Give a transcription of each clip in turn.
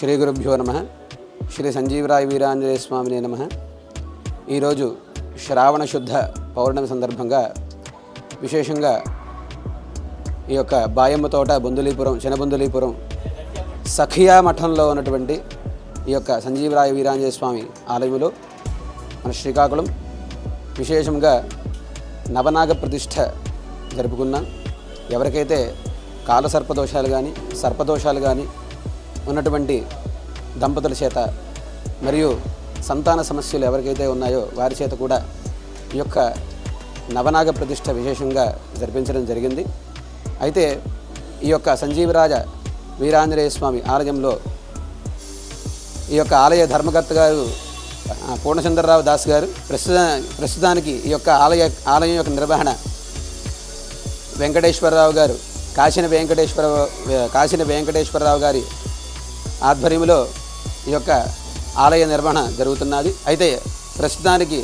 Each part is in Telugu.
శ్రీ గురుభ్యో నమ. శ్రీ సంజీవరాయ వీరాంజనేయ స్వామినే నమ. ఈరోజు శ్రావణ శుద్ధ పౌర్ణమి సందర్భంగా విశేషంగా ఈ యొక్క బాయమ్మ తోట బొందులీపురం చినబొందులీపురం సఖియా మఠంలో ఉన్నటువంటి ఈ యొక్క సంజీవరాయ వీరాంజనేయ స్వామి ఆలయంలో మన శ్రీకాకుళం విశేషంగా నవనాగ ప్రతిష్ఠ జరుపుకున్నాం. ఎవరికైతే కాల సర్పదోషాలు కానీ సర్పదోషాలు కానీ ఉన్నటువంటి దంపతుల చేత మరియు సంతాన సమస్యలు ఎవరికైతే ఉన్నాయో వారి చేత కూడా ఈ యొక్క నవనాగ ప్రతిష్ట విశేషంగా జరిపించడం జరిగింది. అయితే ఈ యొక్క సంజీవరాజ వీరాంజనేయ స్వామి ఆలయంలో ఈ యొక్క ఆలయ ధర్మకర్త గారు పూర్ణచంద్రరావు దాస్ గారు ప్రస్తుత ప్రస్తుతానికి ఈ యొక్క ఆలయ ఆలయం యొక్క నిర్వహణ వెంకటేశ్వరరావు గారు కాశీన వెంకటేశ్వర కాశీన వెంకటేశ్వరరావు గారి ఆధ్వర్యంలో ఈ యొక్క ఆలయ నిర్వహణ జరుగుతున్నది. అయితే ప్రస్తుతానికి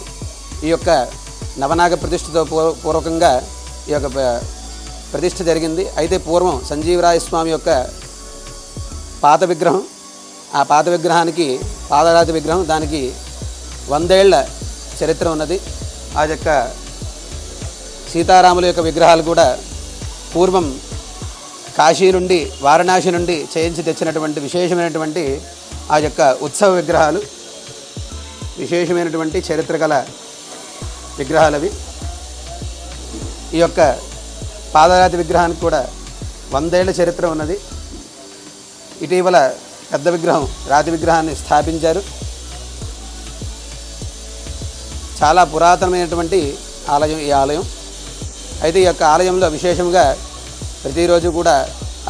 ఈ యొక్క నవనాగ ప్రతిష్ఠతో పూర్వ పూర్వకంగా ఈ యొక్క ప్రతిష్ఠ జరిగింది. అయితే పూర్వం సంజీవరాయ స్వామి యొక్క పాత విగ్రహం ఆ పాత విగ్రహానికి పాదరాతి విగ్రహం దానికి వందేళ్ళ చరిత్ర ఉన్నది. ఆ యొక్క సీతారాముల యొక్క విగ్రహాలు కూడా పూర్వం కాశీ నుండి వారణాసి నుండి చేయించి తెచ్చినటువంటి విశేషమైనటువంటి ఆ యొక్క ఉత్సవ విగ్రహాలు. విశేషమైనటువంటి చరిత్ర గల విగ్రహాలు అవి ఈ యొక్క పాదరాతి విగ్రహానికి కూడా వందేళ్ళ చరిత్ర ఉన్నది. ఇటీవల పెద్ద విగ్రహం రాతి విగ్రహాన్ని స్థాపించారు. చాలా పురాతనమైనటువంటి ఆలయం ఈ ఆలయం. అయితే ఈ యొక్క ఆలయంలో విశేషంగా ప్రతిరోజు కూడా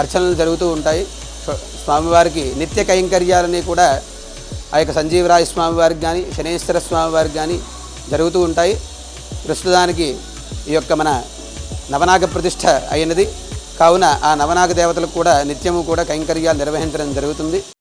అర్చనలు జరుగుతూ ఉంటాయి. స్వామివారికి నిత్య కైంకర్యాలని కూడా ఆ యొక్క సంజీవరాయ స్వామివారికి కానీ శనేశ్వర స్వామివారికి కానీ జరుగుతూ ఉంటాయి. ప్రస్తుతానికి ఈ యొక్క మన నవనాగ ప్రతిష్ట అయినది. కావున ఆ నవనాగ దేవతలకు కూడా నిత్యము కూడా కైంకర్యాలు నిర్వహించడం జరుగుతుంది.